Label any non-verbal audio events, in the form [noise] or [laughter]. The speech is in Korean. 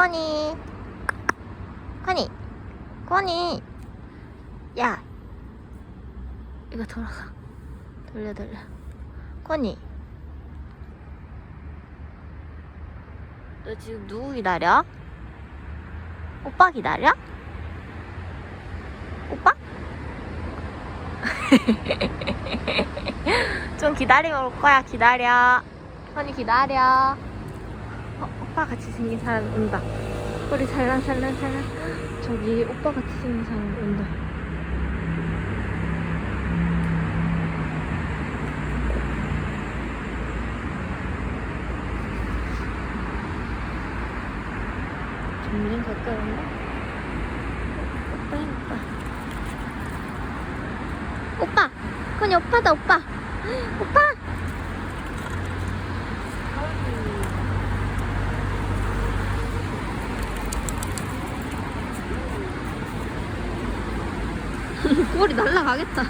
코니 코니 코니 야. 이거 돌아가 돌려 돌려. 코니 너 지금 누구 기다려? 오빠 기다려? 오빠? [laughs] 좀 기다리면 올 거야. 기다려. 코니 기다려 어, 오빠 같이 생긴 사람 온다. 우리 살랑살랑살랑 저기 오빠 같이 생긴 사람 온다. 점점 가까이 온다? 오빠 오빠. 오빠! 코니 오빠다 오빠. 오빠 [laughs] 꼬리 날라가겠다